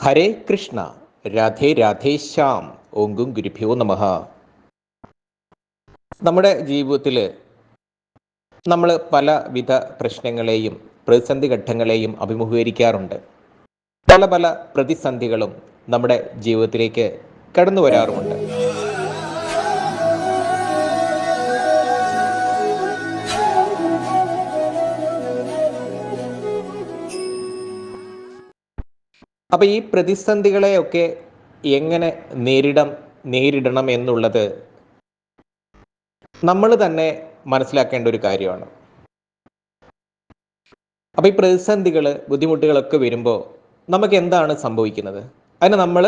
ഹരേ കൃഷ്ണ രാധേ രാധേ ശ്യാം ഓങ്കും ഗുരുഭ്യോ നമ. നമ്മുടെ ജീവിതത്തിൽ നമ്മൾ പലവിധ പ്രശ്നങ്ങളെയും പ്രതിസന്ധി ഘട്ടങ്ങളെയും അഭിമുഖീകരിക്കാറുണ്ട്. പല പല പ്രതിസന്ധികളും നമ്മുടെ ജീവിതത്തിലേക്ക് കടന്നു വരാറുമുണ്ട് അപ്പോൾ ഈ പ്രതിസന്ധികളെയൊക്കെ എങ്ങനെ നേരിടം നേരിടണം എന്നുള്ളത് നമ്മൾ തന്നെ മനസ്സിലാക്കേണ്ട ഒരു കാര്യമാണ്. അപ്പോൾ ഈ പ്രതിസന്ധികൾ ബുദ്ധിമുട്ടുകളൊക്കെ വരുമ്പോൾ നമുക്ക് എന്താണ് സംഭവിക്കുന്നത്? അതിന് നമ്മൾ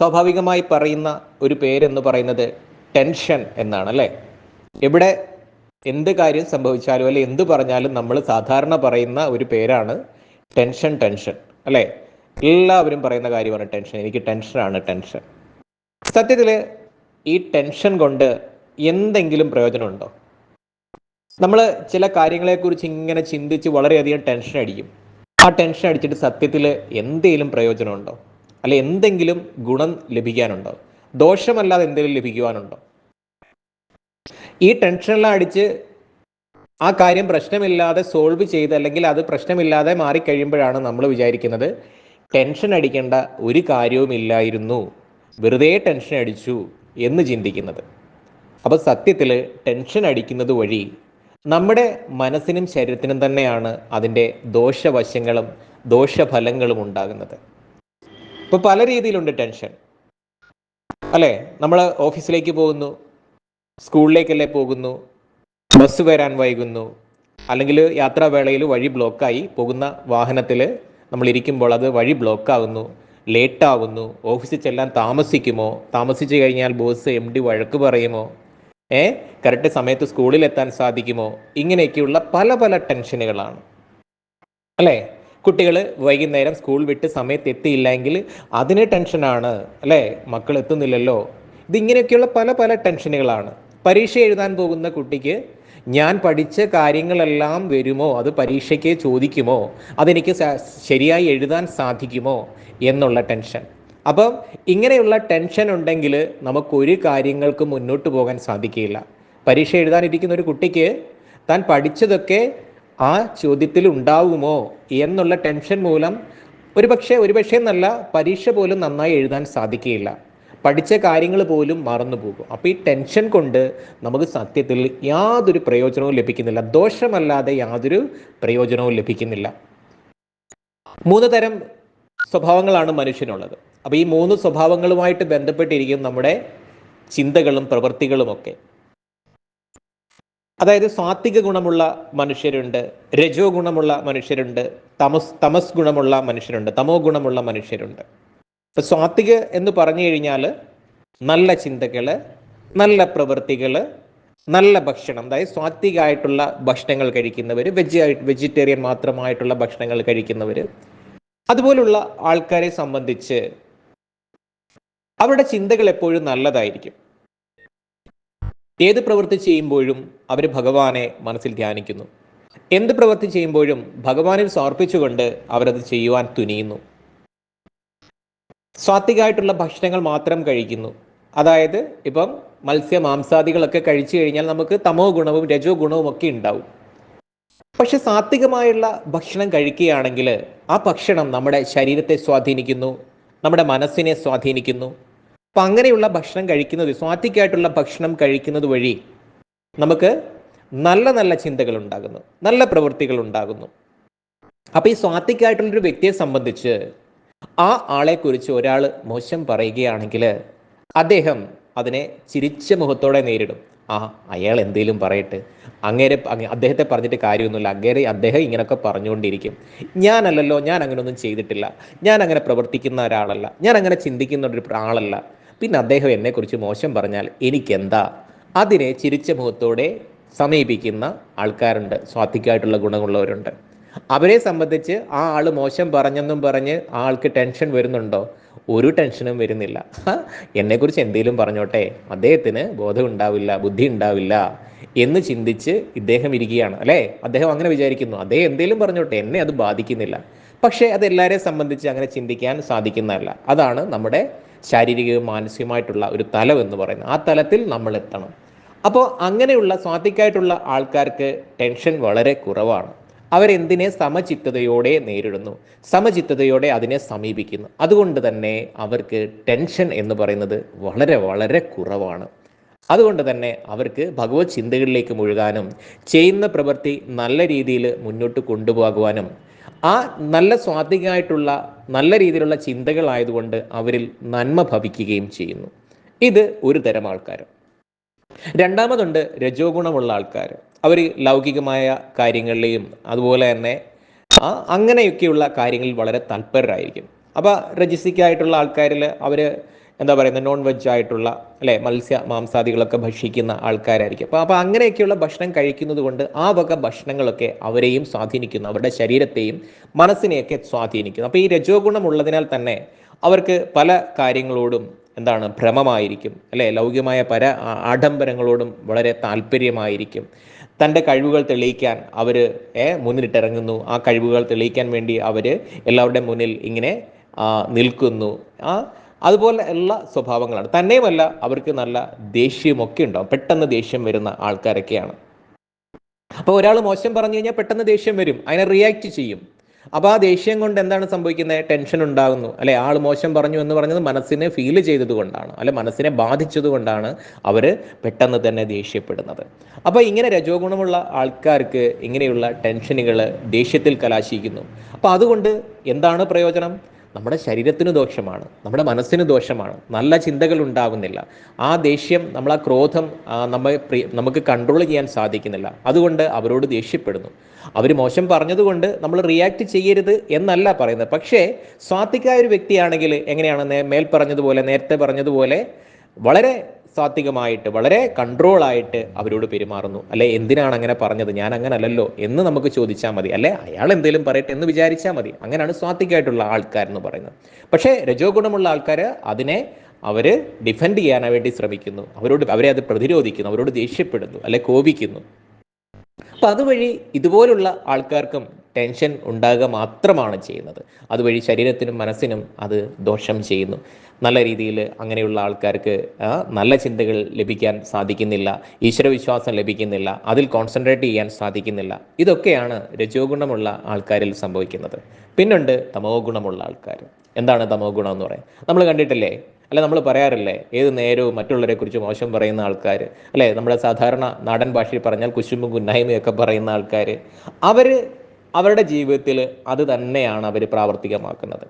സ്വാഭാവികമായി പറയുന്ന ഒരു പേരെന്ന് പറയുന്നത് ടെൻഷൻ എന്നാണ് അല്ലേ? എവിടെ എന്ത് കാര്യം സംഭവിച്ചാലും അല്ലെ എന്ത് പറഞ്ഞാലും നമ്മൾ സാധാരണ പറയുന്ന ഒരു പേരാണ് ടെൻഷൻ ടെൻഷൻ അല്ലേ? എല്ലാവരും പറയുന്ന കാര്യമാണ് ടെൻഷൻ. എനിക്ക് ടെൻഷനാണ് ടെൻഷൻ. സത്യത്തിൽ ഈ ടെൻഷൻ കൊണ്ട് എന്തെങ്കിലും പ്രയോജനമുണ്ടോ? നമ്മൾ ചില കാര്യങ്ങളെക്കുറിച്ച് ഇങ്ങനെ ചിന്തിച്ച് വളരെയധികം ടെൻഷൻ അടിക്കും. ആ ടെൻഷൻ അടിച്ചിട്ട് സത്യത്തിൽ എന്തെങ്കിലും പ്രയോജനമുണ്ടോ? അല്ലെ എന്തെങ്കിലും ഗുണം ലഭിക്കാനുണ്ടോ? ദോഷമല്ലാതെ എന്തെങ്കിലും ലഭിക്കുവാനുണ്ടോ? ഈ ടെൻഷനെല്ലാം അടിച്ച് ആ കാര്യം പ്രശ്നമില്ലാതെ സോൾവ് ചെയ്ത് അല്ലെങ്കിൽ അത് പ്രശ്നമില്ലാതെ മാറിക്കഴിയുമ്പോഴാണ് നമ്മൾ വിചാരിക്കുന്നത് ടെൻഷൻ അടിക്കേണ്ട ഒരു കാര്യവുമില്ലായിരുന്നു. വെറുതെ ടെൻഷൻ അടിച്ചു എന്ന് ചിന്തിക്കുന്നത്. അപ്പോൾ സത്യത്തിൽ ടെൻഷൻ അടിക്കുന്നത് വഴി നമ്മുടെ മനസ്സിനും ശരീരത്തിനും തന്നെയാണ് അതിന്റെ ദോഷവശങ്ങളും ദോഷഫലങ്ങളും ഉണ്ടാകുന്നത്. ഇപ്പോൾ പല രീതിയിലുണ്ട് ടെൻഷൻ അല്ലേ? നമ്മൾ ഓഫീസിലേക്ക് പോകുന്നു സ്കൂളിലേക്കല്ലേ പോകുന്നു ബസ് വരാൻ വൈകുന്നു അല്ലെങ്കിൽ യാത്രാവേളയിൽ വഴി ബ്ലോക്കായി പോകുന്ന വാഹനത്തിൽ നമ്മൾ ഇരിക്കുമ്പോൾ അത് വഴി ബ്ലോക്കാകുന്നു ലേറ്റാകുന്നു ഓഫീസിൽ ചെല്ലാൻ താമസിക്കുമോ? താമസിച്ചു കഴിഞ്ഞാൽ ബോസ് എം ഡി വഴക്ക് പറയുമോ? ഏ? കറക്റ്റ് സമയത്ത് സ്കൂളിൽ എത്താൻ സാധിക്കുമോ? ഇങ്ങനെയൊക്കെയുള്ള പല പല ടെൻഷനുകളാണ്. അല്ലേ? കുട്ടികൾ വൈകുന്നേരം സ്കൂൾ വിട്ട് സമയത്ത് എത്തിയില്ലെങ്കിൽ അതിന് ടെൻഷനാണ്. അല്ലേ? മക്കൾ എത്തുന്നില്ലല്ലോ ഇതിങ്ങനെയൊക്കെയുള്ള പല പല ടെൻഷനുകളാണ്. പരീക്ഷ എഴുതാൻ പോകുന്ന കുട്ടിക്ക് ഞാൻ പഠിച്ച കാര്യങ്ങളെല്ലാം വരുമോ? അത് പരീക്ഷയ്ക്ക് ചോദിക്കുമോ? അതെനിക്ക് ശരിയായി എഴുതാൻ സാധിക്കുമോ? എന്നുള്ള ടെൻഷൻ. അപ്പം ഇങ്ങനെയുള്ള ടെൻഷൻ ഉണ്ടെങ്കിൽ നമുക്കൊരു കാര്യങ്ങൾക്ക് മുന്നോട്ട് പോകാൻ സാധിക്കില്ല പരീക്ഷ എഴുതാനിരിക്കുന്ന ഒരു കുട്ടിക്ക് താൻ പഠിച്ചതൊക്കെ ആ ചോദ്യത്തിൽ ഉണ്ടാവുമോ എന്നുള്ള ടെൻഷൻ മൂലം ഒരു പക്ഷേ ഒരു പക്ഷേ എന്നല്ല പരീക്ഷ പോലും നന്നായി എഴുതാൻ സാധിക്കുകയില്ല. പഠിച്ച കാര്യങ്ങൾ പോലും മറന്നു പോകും. അപ്പോൾ ഈ ടെൻഷൻ കൊണ്ട് നമുക്ക് സത്യത്തിൽ യാതൊരു പ്രയോജനവും ലഭിക്കുന്നില്ല. ദോഷമല്ലാതെ യാതൊരു പ്രയോജനവും ലഭിക്കുന്നില്ല. മൂന്ന് തരം സ്വഭാവങ്ങളാണ് മനുഷ്യനുള്ളത്. അപ്പോൾ ഈ മൂന്ന് സ്വഭാവങ്ങളുമായിട്ട് ബന്ധപ്പെട്ടിരിക്കും നമ്മുടെ ചിന്തകളും പ്രവൃത്തികളുമൊക്കെ അതായത് സാത്വിക ഗുണമുള്ള മനുഷ്യരുണ്ട് രജോ ഗുണമുള്ള മനുഷ്യരുണ്ട് തമസ് തമസ് ഗുണമുള്ള മനുഷ്യരുണ്ട് തമോ ഗുണമുള്ള മനുഷ്യരുണ്ട്. ഇപ്പൊ സ്വാത്വിക എന്ന് പറഞ്ഞു കഴിഞ്ഞാൽ നല്ല ചിന്തകൾ നല്ല പ്രവൃത്തികൾ നല്ല ഭക്ഷണം. അതായത് സ്വാത്വികമായിട്ടുള്ള ഭക്ഷണങ്ങൾ കഴിക്കുന്നവർ വെജ് വെജിറ്റേറിയൻ മാത്രമായിട്ടുള്ള ഭക്ഷണങ്ങൾ കഴിക്കുന്നവർ അതുപോലുള്ള ആൾക്കാരെ സംബന്ധിച്ച് അവരുടെ ചിന്തകൾ എപ്പോഴും നല്ലതായിരിക്കും. ഏത് പ്രവൃത്തി ചെയ്യുമ്പോഴും അവർ ഭഗവാനെ മനസ്സിൽ ധ്യാനിക്കുന്നു. എന്ത് പ്രവൃത്തി ചെയ്യുമ്പോഴും ഭഗവാനിൽ സമർപ്പിച്ചുകൊണ്ട് അവരത് ചെയ്യുവാൻ തുനിയുന്നു. സ്വാത്വികമായിട്ടുള്ള ഭക്ഷണങ്ങൾ മാത്രം കഴിക്കുന്നു. അതായത് ഇപ്പം മത്സ്യ മാംസാദികളൊക്കെ കഴിച്ചു കഴിഞ്ഞാൽ നമുക്ക് തമോ ഗുണവും രജോ ഗുണവും ഒക്കെ ഉണ്ടാവും. പക്ഷെ സാത്വികമായുള്ള ഭക്ഷണം കഴിക്കുകയാണെങ്കിൽ ആ ഭക്ഷണം നമ്മുടെ ശരീരത്തെ സ്വാധീനിക്കുന്നു നമ്മുടെ മനസ്സിനെ സ്വാധീനിക്കുന്നു. അപ്പം അങ്ങനെയുള്ള ഭക്ഷണം കഴിക്കുന്നത് സ്വാത്വികമായിട്ടുള്ള ഭക്ഷണം കഴിക്കുന്നത് വഴി നമുക്ക് നല്ല നല്ല ചിന്തകൾ ഉണ്ടാകുന്നു നല്ല പ്രവൃത്തികൾ ഉണ്ടാകുന്നു. അപ്പം ഈ സ്വാത്വികമായിട്ടുള്ളൊരു വ്യക്തിയെ സംബന്ധിച്ച് ആ ആളെക്കുറിച്ച് ഒരാൾ മോശം പറയുകയാണെങ്കിൽ അദ്ദേഹം അതിനെ ചിരിച്ച മുഖത്തോടെ നേരിടും. ആ അയാൾ എന്തേലും പറയട്ടെ. അങ്ങേരെ അദ്ദേഹത്തെ പറഞ്ഞിട്ട് കാര്യമൊന്നുമില്ല. അങ്ങേരെ അദ്ദേഹം ഇങ്ങനെയൊക്കെ പറഞ്ഞുകൊണ്ടിരിക്കും. ഞാനല്ലല്ലോ ഞാൻ അങ്ങനെയൊന്നും ചെയ്തിട്ടില്ല. ഞാൻ അങ്ങനെ പ്രവർത്തിക്കുന്ന ഒരാളല്ല. ഞാൻ അങ്ങനെ ചിന്തിക്കുന്ന ഒരു ആളല്ല. പിന്നെ അദ്ദേഹം എന്നെക്കുറിച്ച് മോശം പറഞ്ഞാൽ എനിക്കെന്താ? അതിനെ ചിരിച്ച മുഖത്തോടെ സമീപിക്കുന്ന ആൾക്കാരുണ്ട്. സ്വാത്വികമായിട്ടുള്ള ഗുണമുള്ളവരുണ്ട്. അവരെ സംബന്ധിച്ച് ആ ആൾ മോശം പറഞ്ഞെന്നും പറഞ്ഞ് ആൾക്ക് ടെൻഷൻ വരുന്നുണ്ടോ? ഒരു ടെൻഷനും വരുന്നില്ല. എന്നെക്കുറിച്ച് എന്തെങ്കിലും പറഞ്ഞോട്ടെ? അദ്ദേഹത്തിന് ബോധം ഉണ്ടാവില്ല ബുദ്ധി ഉണ്ടാവില്ല എന്ന് ചിന്തിച്ച് ഇദ്ദേഹം ഇരിക്കുകയാണ് അല്ലേ? അദ്ദേഹം അങ്ങനെ വിചാരിക്കുന്നു. അദ്ദേഹം എന്തെങ്കിലും പറഞ്ഞോട്ടെ എന്നെ അത് ബാധിക്കുന്നില്ല. പക്ഷേ അത് എല്ലാവരെയും സംബന്ധിച്ച് അങ്ങനെ ചിന്തിക്കാൻ സാധിക്കുന്നതല്ല. അതാണ് നമ്മുടെ ശാരീരികവും മാനസികമായിട്ടുള്ള ഒരു തലം എന്ന് പറയുന്നത്. ആ തലത്തിൽ നമ്മൾ എത്തണം അപ്പോൾ അങ്ങനെയുള്ള സ്വാതിക്കായിട്ടുള്ള ആൾക്കാർക്ക് ടെൻഷൻ വളരെ കുറവാണ്. അവരെന്തിനെ സമചിത്തതയോടെ നേരിടുന്നു? സമചിത്തതയോടെ അതിനെ സമീപിക്കുന്നു. അതുകൊണ്ട് തന്നെ അവർക്ക് ടെൻഷൻ എന്ന് പറയുന്നത് വളരെ വളരെ കുറവാണ്. അതുകൊണ്ട് തന്നെ അവർക്ക് ഭഗവത് ചിന്തകളിലേക്ക് മുഴുകാനും ചെയ്യുന്ന പ്രവൃത്തി നല്ല രീതിയിൽ മുന്നോട്ട് കൊണ്ടുപോകുവാനും ആ നല്ല സ്വാത്വികമായിട്ടുള്ള നല്ല രീതിയിലുള്ള ചിന്തകളായതുകൊണ്ട് അവരിൽ നന്മ ഭവിക്കുകയും ചെയ്യുന്നു. ഇത് ഒരു തരം ആൾക്കാർ രണ്ടാമതുണ്ട് രജോ ഗുണമുള്ള ആൾക്കാർ അവർ ലൗകികമായ കാര്യങ്ങളിലെയും അതുപോലെ തന്നെ അങ്ങനെയൊക്കെയുള്ള കാര്യങ്ങളിൽ വളരെ തൽപരരായിരിക്കും. അപ്പോൾ രജിസ്റ്റിക്കായിട്ടുള്ള ആൾക്കാരിൽ അവർ എന്താ പറയുന്നത് നോൺ വെജ് ആയിട്ടുള്ള അല്ലേ മത്സ്യ മാംസാദികളൊക്കെ ഭക്ഷിക്കുന്ന ആൾക്കാരായിരിക്കും. അപ്പോൾ അപ്പോൾ അങ്ങനെയൊക്കെയുള്ള ഭക്ഷണം കഴിക്കുന്നത് കൊണ്ട് ആ വക ഭക്ഷണങ്ങളൊക്കെ അവരെയും സ്വാധീനിക്കുന്നു. അവരുടെ ശരീരത്തെയും മനസ്സിനെയൊക്കെ സ്വാധീനിക്കുന്നു. അപ്പോൾ ഈ രജോ ഗുണമുള്ളതിനാൽ തന്നെ അവർക്ക് പല കാര്യങ്ങളോടും എന്താണ് ഭ്രമമായിരിക്കും. അല്ലേ ലൗകികമായ പല ആഡംബരങ്ങളോടും വളരെ താല്പര്യമായിരിക്കും തന്റെ കഴിവുകൾ തെളിയിക്കാൻ അവർ മുന്നിട്ടിറങ്ങുന്നു ആ കഴിവുകൾ തെളിയിക്കാൻ വേണ്ടി അവർ എല്ലാവരുടെ മുന്നിൽ ഇങ്ങനെ നിൽക്കുന്നു. ആ അതുപോലെ എല്ലാ സ്വഭാവങ്ങളാണ്. തന്നെയുമല്ല അവർക്ക് നല്ല ദേഷ്യമൊക്കെ ഉണ്ടാവും. പെട്ടെന്ന് ദേഷ്യം വരുന്ന ആൾക്കാരൊക്കെയാണ്. അപ്പോൾ ഒരാൾ മോശം പറഞ്ഞു കഴിഞ്ഞാൽ പെട്ടെന്ന് ദേഷ്യം വരും. അതിനെ റിയാക്ട് ചെയ്യും. അപ്പോൾ ആ ദേഷ്യം കൊണ്ട് എന്താണ് സംഭവിക്കുന്നത്? ടെൻഷൻ ഉണ്ടാകുന്നു. അല്ലെ ആൾ മോശം പറഞ്ഞു എന്ന് പറഞ്ഞത് മനസ്സിനെ ഫീൽ ചെയ്തത് കൊണ്ടാണ്. അല്ലെ മനസ്സിനെ ബാധിച്ചത് കൊണ്ടാണ് അവർ പെട്ടെന്ന് തന്നെ ദേഷ്യപ്പെടുന്നത്. അപ്പോൾ ഇങ്ങനെ രജോ ഗുണമുള്ള ആൾക്കാർക്ക് ഇങ്ങനെയുള്ള ടെൻഷനുകൾ ദേഷ്യത്തിൽ കലാശിക്കുന്നു. അപ്പോൾ അതുകൊണ്ട് എന്താണ് പ്രയോജനം? നമ്മുടെ ശരീരത്തിന് ദോഷമാണ് നമ്മുടെ മനസ്സിന് ദോഷമാണ് നല്ല ചിന്തകൾ ഉണ്ടാകുന്നില്ല. ആ ദേഷ്യം നമ്മൾ ആ ക്രോധം നമ്മൾ നമ്മെ നമുക്ക് കൺട്രോൾ ചെയ്യാൻ സാധിക്കുന്നില്ല. അതുകൊണ്ട് അവരോട് ദേഷ്യപ്പെടുന്നു. അവർ മോശം പറഞ്ഞതുകൊണ്ട് നമ്മൾ റിയാക്ട് ചെയ്യരുത് എന്നല്ല പറയുന്നത്. പക്ഷേ സ്വാത്വികായ ഒരു വ്യക്തിയാണെങ്കിൽ എങ്ങനെയാണ് മേൽ പറഞ്ഞതുപോലെ നേരത്തെ പറഞ്ഞതുപോലെ വളരെ സാത്വികമായിട്ട് വളരെ കൺട്രോൾ ആയിട്ട് അവരോട് പെരുമാറുന്നു. അല്ലെ എന്തിനാണ് അങ്ങനെ പറഞ്ഞത്? ഞാൻ അങ്ങനെ അല്ലല്ലോ എന്ന് നമുക്ക് ചോദിച്ചാൽ മതി. അല്ലെ അയാൾ എന്തെങ്കിലും പറയട്ടെ എന്ന് വിചാരിച്ചാൽ മതി. അങ്ങനെയാണ് സ്വാത്വികമായിട്ടുള്ള ആൾക്കാരെന്ന് പറയുന്നത്. പക്ഷേ രജോ ഗുണമുള്ള ആൾക്കാർ അതിനെ അവർ ഡിഫെൻഡ് ചെയ്യാൻ വേണ്ടി ശ്രമിക്കുന്നു. അവരോട് അവരെ അത് പ്രതിരോധിക്കുന്നു അവരോട് ദേഷ്യപ്പെടുന്നു അല്ലെ കോപിക്കുന്നു. അപ്പം അതുവഴി ഇതുപോലുള്ള ആൾക്കാർക്കും ടെൻഷൻ ഉണ്ടാകുക മാത്രമാണ് ചെയ്യുന്നത്. അതുവഴി ശരീരത്തിനും മനസ്സിനും അത് ദോഷം ചെയ്യുന്നു. നല്ല രീതിയിൽ അങ്ങനെയുള്ള ആൾക്കാർക്ക് നല്ല ചിന്തകൾ ലഭിക്കാൻ സാധിക്കുന്നില്ല ഈശ്വരവിശ്വാസം ലഭിക്കുന്നില്ല അതിൽ കോൺസെൻട്രേറ്റ് ചെയ്യാൻ സാധിക്കുന്നില്ല. ഇതൊക്കെയാണ് രജോ ഗുണമുള്ള ആൾക്കാരിൽ സംഭവിക്കുന്നത്. പിന്നുണ്ട് തമോ ഗുണമുള്ള ആൾക്കാർ. എന്താണ് തമോ ഗുണം എന്ന് പറയാം നമ്മൾ കണ്ടിട്ടില്ലേ? അല്ലെ നമ്മൾ പറയാറില്ലേ? ഏത് നേരവും മറ്റുള്ളവരെ കുറിച്ച് മോശം പറയുന്ന ആൾക്കാർ അല്ലെ നമ്മുടെ സാധാരണ നാടൻ ഭാഷയിൽ പറഞ്ഞാൽ കുശുമ്പും കുന്നായ്മയൊക്കെ പറയുന്ന ആൾക്കാർ അവർ അവരുടെ ജീവിതത്തിൽ അത് തന്നെയാണ് അവർ പ്രാവർത്തികമാക്കുന്നത്.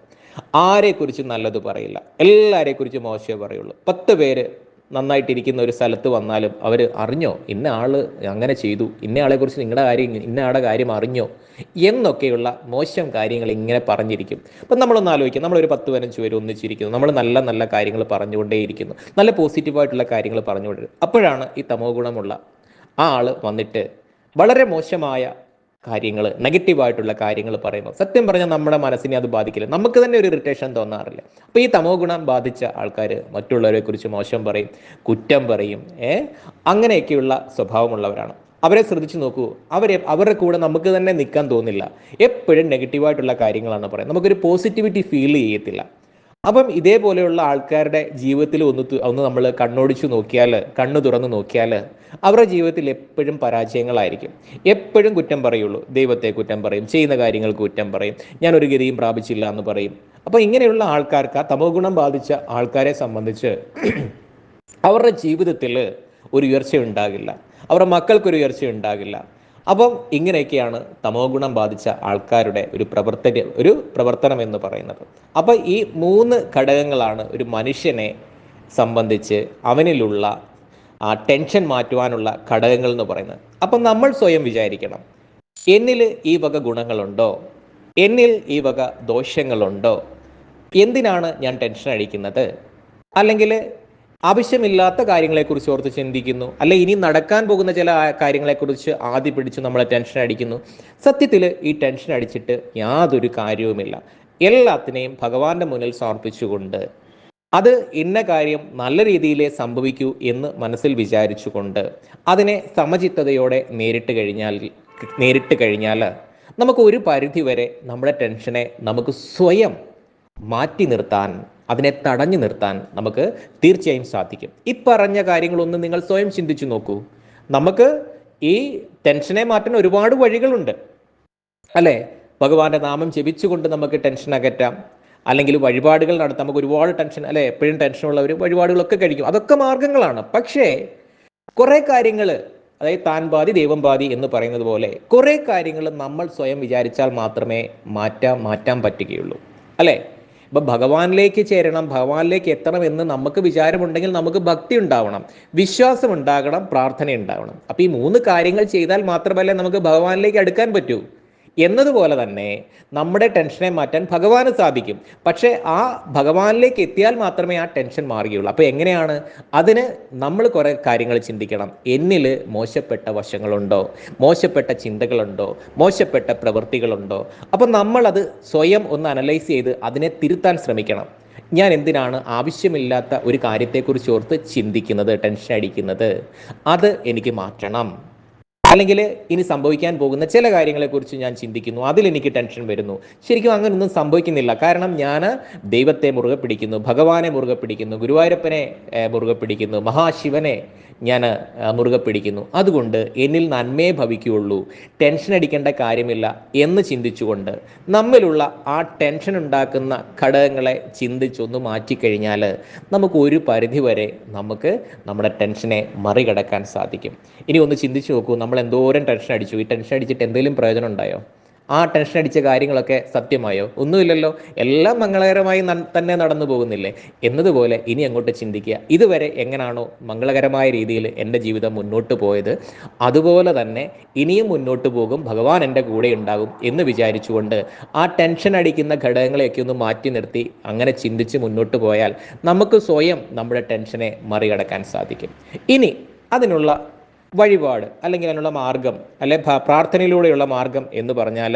ആരെക്കുറിച്ചും നല്ലത് പറയില്ല. എല്ലാവരെക്കുറിച്ച് മോശമേ പറയുള്ളൂ. പത്ത് പേര് നന്നായിട്ടിരിക്കുന്ന ഒരു സ്ഥലത്ത് വന്നാലും അവർ അറിഞ്ഞോ? ഇന്ന ആൾ അങ്ങനെ ചെയ്തു. ഇന്ന ആളെക്കുറിച്ച് നിങ്ങളുടെ കാര്യം ഇന്ന ആളുടെ കാര്യം അറിഞ്ഞോ? എന്നൊക്കെയുള്ള മോശം കാര്യങ്ങൾ ഇങ്ങനെ പറഞ്ഞിരിക്കും. അപ്പം നമ്മളൊന്ന് ആലോചിക്കും. നമ്മളൊരു പത്ത് പതിനഞ്ച് പേര് ഒന്നിച്ചിരിക്കുന്നു. നമ്മൾ നല്ല നല്ല കാര്യങ്ങൾ പറഞ്ഞുകൊണ്ടേയിരിക്കുന്നു. നല്ല പോസിറ്റീവായിട്ടുള്ള കാര്യങ്ങൾ പറഞ്ഞുകൊണ്ടിരുന്നു അപ്പോഴാണ് ഈ തമോ ഗുണമുള്ള ആ ആൾ വന്നിട്ട് വളരെ മോശമായ കാര്യങ്ങൾ നെഗറ്റീവായിട്ടുള്ള കാര്യങ്ങൾ പറയുമ്പോൾ സത്യം പറഞ്ഞാൽ നമ്മുടെ മനസ്സിനെ അത് ബാധിക്കില്ല. നമുക്ക് തന്നെ ഒരു ഇറിറ്റേഷൻ തോന്നാറില്ല. അപ്പോൾ ഈ തമോ ഗുണം ബാധിച്ച ആൾക്കാർ മറ്റുള്ളവരെ കുറിച്ച് മോശം പറയും കുറ്റം പറയും ഏ? അങ്ങനെയൊക്കെയുള്ള സ്വഭാവമുള്ളവരാണ്. അവരെ ശ്രദ്ധിച്ചു നോക്കൂ. അവരെ അവരുടെ കൂടെ നമുക്ക് തന്നെ നിൽക്കാൻ തോന്നില്ല. എപ്പോഴും നെഗറ്റീവായിട്ടുള്ള കാര്യങ്ങളാണ് പറയുന്നത്. നമുക്കൊരു പോസിറ്റിവിറ്റി ഫീൽ ചെയ്യത്തില്ല. അപ്പം ഇതേപോലെയുള്ള ആൾക്കാരുടെ ജീവിതത്തിൽ ഒന്ന് ഒന്ന് നമ്മൾ കണ്ണോടിച്ചു നോക്കിയാൽ കണ്ണു തുറന്ന് നോക്കിയാൽ അവരുടെ ജീവിതത്തിൽ എപ്പോഴും പരാജയങ്ങളായിരിക്കും. എപ്പോഴും കുറ്റം പറയുള്ളൂ. ദൈവത്തെ കുറ്റം പറയും. ചെയ്യുന്ന കാര്യങ്ങൾക്ക് കുറ്റം പറയും. ഞാൻ ഒരു ഗതിയും പ്രാപിച്ചില്ല എന്ന് പറയും. അപ്പോൾ ഇങ്ങനെയുള്ള ആൾക്കാർക്ക് തമോ ഗുണം ബാധിച്ച ആൾക്കാരെ സംബന്ധിച്ച് അവരുടെ ജീവിതത്തിൽ ഒരു ഉയർച്ച ഉണ്ടാകില്ല അവരുടെ മക്കൾക്കൊരു ഉയർച്ച ഉണ്ടാകില്ല അപ്പം ഇങ്ങനെയൊക്കെയാണ് തമോ ഗുണം ബാധിച്ച ആൾക്കാരുടെ ഒരു പ്രവർത്തന ഒരു പ്രവർത്തനം എന്ന് പറയുന്നത്. അപ്പോൾ ഈ മൂന്ന് ഘടകങ്ങളാണ് ഒരു മനുഷ്യനെ സംബന്ധിച്ച് അവനിലുള്ള ആ ടെൻഷൻ മാറ്റുവാനുള്ള ഘടകങ്ങൾ എന്ന് പറയുന്നത്. അപ്പം നമ്മൾ സ്വയം വിചാരിക്കണം എന്നിൽ ഈ വക ഗുണങ്ങളുണ്ടോ? എന്നിൽ ഈ വക ദോഷങ്ങളുണ്ടോ? എന്തിനാണ് ഞാൻ ടെൻഷൻ അടിക്കുന്നത്? അല്ലെങ്കിൽ ആവശ്യമില്ലാത്ത കാര്യങ്ങളെക്കുറിച്ച് ഓർത്ത് ചിന്തിക്കുന്നു. അല്ലെ ഇനി നടക്കാൻ പോകുന്ന ചില കാര്യങ്ങളെക്കുറിച്ച് ആദ്യം പിടിച്ച് നമ്മളെ ടെൻഷൻ അടിക്കുന്നു. സത്യത്തിൽ ഈ ടെൻഷൻ അടിച്ചിട്ട് യാതൊരു കാര്യവുമില്ല. എല്ലാത്തിനെയും ഭഗവാന്റെ മുന്നിൽ സമർപ്പിച്ചുകൊണ്ട് അത് ഇന്ന കാര്യം നല്ല രീതിയിലേ സംഭവിക്കൂ എന്ന് മനസ്സിൽ വിചാരിച്ചുകൊണ്ട് അതിനെ സമചിത്തതയോടെ നേരിട്ട് കഴിഞ്ഞാൽ നേരിട്ട് കഴിഞ്ഞാൽ നമുക്ക് ഒരു പരിധി വരെ നമ്മുടെ ടെൻഷനെ നമുക്ക് സ്വയം മാറ്റി നിർത്താൻ അതിനെ തടഞ്ഞു നിർത്താൻ നമുക്ക് തീർച്ചയായും സാധിക്കും. ഈ പറഞ്ഞ കാര്യങ്ങളൊന്നും നിങ്ങൾ സ്വയം ചിന്തിച്ചു നോക്കൂ. നമുക്ക് ഈ ടെൻഷനെ മാറ്റാൻ ഒരുപാട് വഴികളുണ്ട്. അല്ലേ? ഭഗവാന്റെ നാമം ജപിച്ചുകൊണ്ട് നമുക്ക് ടെൻഷൻ അകറ്റാം. അല്ലെങ്കിൽ വഴിപാടുകൾ നടത്താം. നമുക്ക് ഒരുപാട് ടെൻഷൻ അല്ലെ? എപ്പോഴും ടെൻഷനുള്ളവർ വഴിപാടുകളൊക്കെ കഴിക്കും. അതൊക്കെ മാർഗങ്ങളാണ്. പക്ഷേ കുറേ കാര്യങ്ങൾ അതായത് താൻ പാതി ദൈവം പാതി എന്ന് പറയുന്നത് പോലെ കുറേ കാര്യങ്ങൾ നമ്മൾ സ്വയം വിചാരിച്ചാൽ മാത്രമേ മാറ്റാൻ മാറ്റാൻ പറ്റുകയുള്ളൂ. അല്ലേ? ഇപ്പം ഭഗവാനിലേക്ക് ചേരണം ഭഗവാനിലേക്ക് എത്തണം എന്ന് നമുക്ക് വിചാരമുണ്ടെങ്കിൽ നമുക്ക് ഭക്തി ഉണ്ടാവണം വിശ്വാസം ഉണ്ടാകണം പ്രാർത്ഥന ഉണ്ടാവണം. അപ്പം ഈ മൂന്ന് കാര്യങ്ങൾ ചെയ്താൽ മാത്രമല്ലേ നമുക്ക് ഭഗവാനിലേക്ക് അടുക്കാൻ പറ്റൂ. എന്നതുപോലെ തന്നെ നമ്മുടെ ടെൻഷനെ മാറ്റാൻ ഭഗവാന് സാധിക്കും. പക്ഷേ ആ ഭഗവാനിലേക്ക് എത്തിയാൽ മാത്രമേ ആ ടെൻഷൻ മാറുകയുള്ളൂ. അപ്പോൾ എങ്ങനെയാണ്? അതിന് നമ്മൾ കുറേ കാര്യങ്ങൾ ചിന്തിക്കണം. എന്നിൽ മോശപ്പെട്ട വശങ്ങളുണ്ടോ? മോശപ്പെട്ട ചിന്തകളുണ്ടോ? മോശപ്പെട്ട പ്രവൃത്തികളുണ്ടോ? അപ്പോൾ നമ്മളത് സ്വയം ഒന്ന് അനലൈസ് ചെയ്ത് അതിനെ തിരുത്താൻ ശ്രമിക്കണം. ഞാൻ എന്തിനാണ് ആവശ്യമില്ലാത്ത ഒരു കാര്യത്തെക്കുറിച്ച് ഓർത്ത് ചിന്തിക്കുന്നത് ടെൻഷൻ അടിക്കുന്നത്? അത് എനിക്ക് മാറ്റണം. അല്ലെങ്കിൽ ഇനി സംഭവിക്കാൻ പോകുന്ന ചില കാര്യങ്ങളെക്കുറിച്ച് ഞാൻ ചിന്തിക്കുന്നു. അതിൽ എനിക്ക് ടെൻഷൻ വരുന്നു. ശരിക്കും അങ്ങനൊന്നും സംഭവിക്കുന്നില്ല. കാരണം ഞാൻ ദൈവത്തെ മുറുകെ പിടിക്കുന്നു ഭഗവാനെ മുറുകെ പിടിക്കുന്നു ഗുരുവായൂരപ്പനെ മുറുകെ പിടിക്കുന്നു മഹാശിവനെ ഞാൻ മുറുകെ പിടിക്കുന്നു. അതുകൊണ്ട് എന്നിൽ നന്മയെ ഭവിക്കുകയുള്ളൂ. ടെൻഷൻ അടിക്കേണ്ട കാര്യമില്ല എന്ന് ചിന്തിച്ചുകൊണ്ട് നമ്മിലുള്ള ആ ടെൻഷൻ ഉണ്ടാക്കുന്ന ഘടകങ്ങളെ ചിന്തിച്ചൊന്ന് മാറ്റിക്കഴിഞ്ഞാൽ നമുക്ക് ഒരു പരിധിവരെ നമുക്ക് നമ്മുടെ ടെൻഷനെ മറികടക്കാൻ സാധിക്കും. ഇനി ഒന്ന് ചിന്തിച്ചു നോക്കൂ നമ്മൾ എന്തോരം ടെൻഷൻ അടിച്ചു? ഈ ടെൻഷൻ അടിച്ചിട്ട് എന്തെങ്കിലും പ്രയോജനം ഉണ്ടായോ? ആ ടെൻഷൻ അടിച്ച കാര്യങ്ങളൊക്കെ സത്യമായോ? ഒന്നുമില്ലല്ലോ. എല്ലാം മംഗളകരമായി തന്നെ നടന്നു പോകുന്നില്ലേ? എന്നതുപോലെ ഇനി അങ്ങോട്ട് ചിന്തിക്കുക. ഇതുവരെ എങ്ങനെയാണോ മംഗളകരമായ രീതിയിൽ എന്റെ ജീവിതം മുന്നോട്ട് പോയത്. അതുപോലെ തന്നെ ഇനിയും മുന്നോട്ട് പോകും. ഭഗവാൻ എന്റെ കൂടെ ഉണ്ടാകും എന്ന് വിചാരിച്ചുകൊണ്ട് ആ ടെൻഷൻ അടിക്കുന്ന ഘടകങ്ങളെയൊക്കെ ഒന്ന് മാറ്റി നിർത്തി അങ്ങനെ ചിന്തിച്ച് മുന്നോട്ട് പോയാൽ നമുക്ക് സ്വയം നമ്മുടെ ടെൻഷനെ മറികടക്കാൻ സാധിക്കും. ഇനി അതിനുള്ള വഴിപാട് അല്ലെങ്കിൽ അതിനുള്ള മാർഗം അല്ലെ പ്രാർത്ഥനയിലൂടെയുള്ള മാർഗം എന്ന് പറഞ്ഞാൽ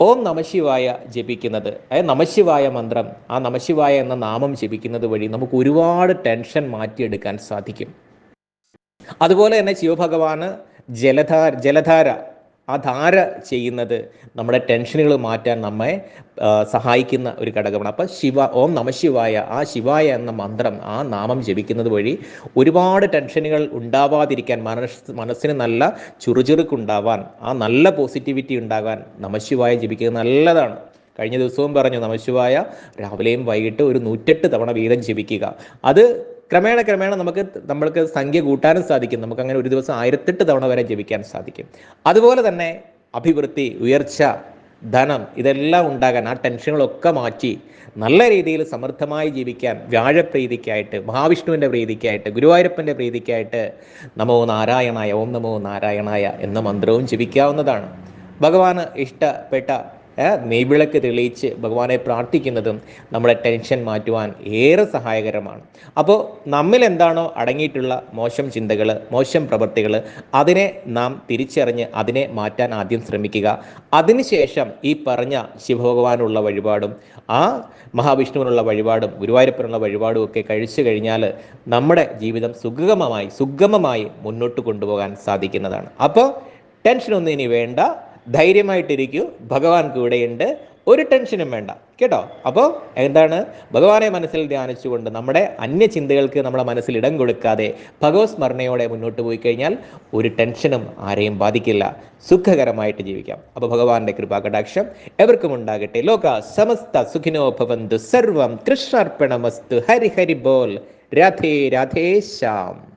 ഓം നമശിവായ ജപിക്കുന്നത്. അതായത് നമശിവായ മന്ത്രം. ആ നമശിവായ എന്ന നാമം ജപിക്കുന്നത് വഴി നമുക്ക് ഒരുപാട് ടെൻഷൻ മാറ്റിയെടുക്കാൻ സാധിക്കും. അതുപോലെ തന്നെ ശിവഭഗവാന് ജലധാര ജലധാര ആ ധാര ചെയ്യുന്നത് നമ്മുടെ ടെൻഷനുകൾ മാറ്റാൻ നമ്മെ സഹായിക്കുന്ന ഒരു ഘടകമാണ്. അപ്പം ശിവ ഓം നമശിവായ ആ ശിവായ എന്ന മന്ത്രം ആ നാമം ജപിക്കുന്നത് വഴി ഒരുപാട് ടെൻഷനുകൾ ഉണ്ടാവാതിരിക്കാൻ മനസ് മനസ്സിന് നല്ല ചുറുചുറുക്കുണ്ടാവാൻ ആ നല്ല പോസിറ്റിവിറ്റി ഉണ്ടാകാൻ നമശിവായ ജപിക്കുന്നത് നല്ലതാണ്. കഴിഞ്ഞ ദിവസവും പറഞ്ഞു നമശിവായ രാവിലെയും വൈകിട്ട് ഒരു നൂറ്റെട്ട് തവണ വീതം ജപിക്കുക. അത് ക്രമേണ ക്രമേണ നമുക്ക് നമ്മൾക്ക് സംഖ്യ കൂട്ടാനും സാധിക്കും. നമുക്ക് അങ്ങനെ ഒരു ദിവസം ആയിരത്തെട്ട് തവണ വരെ ജപിക്കാൻ സാധിക്കും. അതുപോലെ തന്നെ അഭിവൃദ്ധി ഉയർച്ച ധനം ഇതെല്ലാം ഉണ്ടാകാൻ ആ ടെൻഷനുകളൊക്കെ മാറ്റി നല്ല രീതിയിൽ സമൃദ്ധമായി ജീവിക്കാൻ വ്യാഴപ്രീതിക്കായിട്ട് മഹാവിഷ്ണുവിന്റെ പ്രീതിക്കായിട്ട് ഗുരുവായൂരപ്പന്റെ പ്രീതിക്കായിട്ട് നമോ നാരായണായ ഓം നമോ നാരായണായ എന്ന മന്ത്രവും ജപിക്കാവുന്നതാണ്. ഭഗവാന് ഇഷ്ടപ്പെട്ട ഏ, നെയ്വിളക്ക് തെളിയിച്ച് ഭഗവാനെ പ്രാർത്ഥിക്കുന്നതും നമ്മുടെ ടെൻഷൻ മാറ്റുവാൻ ഏറെ സഹായകരമാണ്. അപ്പോൾ നമ്മിൽ എന്താണോ അടങ്ങിയിട്ടുള്ള മോശം ചിന്തകൾ മോശം പ്രവൃത്തികൾ അതിനെ നാം തിരിച്ചറിഞ്ഞ് അതിനെ മാറ്റാൻ ആദ്യം ശ്രമിക്കുക. അതിനുശേഷം ഈ പറഞ്ഞ ശിവഭഗവാനുള്ള വഴിപാടും ആ മഹാവിഷ്ണുവിനുള്ള വഴിപാടും ഗുരുവായൂരപ്പനുള്ള വഴിപാടും ഒക്കെ കഴിച്ചു കഴിഞ്ഞാൽ നമ്മുടെ ജീവിതം സുഗമമായി സുഗമമായി മുന്നോട്ട് കൊണ്ടുപോകാൻ സാധിക്കുന്നതാണ്. അപ്പോൾ ടെൻഷനൊന്നും ഇനി വേണ്ട. ധൈര്യമായിട്ടിരിക്കൂ. ഭഗവാൻ കൂടെയുണ്ട് ഒരു ടെൻഷനും വേണ്ട. കേട്ടോ? അപ്പോൾ എന്താണ്? ഭഗവാനെ മനസ്സിൽ ധ്യാനിച്ചുകൊണ്ട് നമ്മുടെ അന്യ ചിന്തകൾക്ക് നമ്മുടെ മനസ്സിൽ ഇടം കൊടുക്കാതെ ഭഗവത് സ്മരണയോടെ മുന്നോട്ട് പോയി കഴിഞ്ഞാൽ ഒരു ടെൻഷനും ആരെയും ബാധിക്കില്ല. സുഖകരമായിട്ട് ജീവിക്കാം. അപ്പോൾ ഭഗവാന്റെ കൃപാകടാക്ഷം എവർക്കും ഉണ്ടാകട്ടെ. ലോക സമസ്ത സുഖിനോ ഭവന്തു. സർവം കൃഷ്ണാർപ്പണമസ്തു. ഹരി ഹരി ബോൽ രാധേ രാധേ ശ്യാം.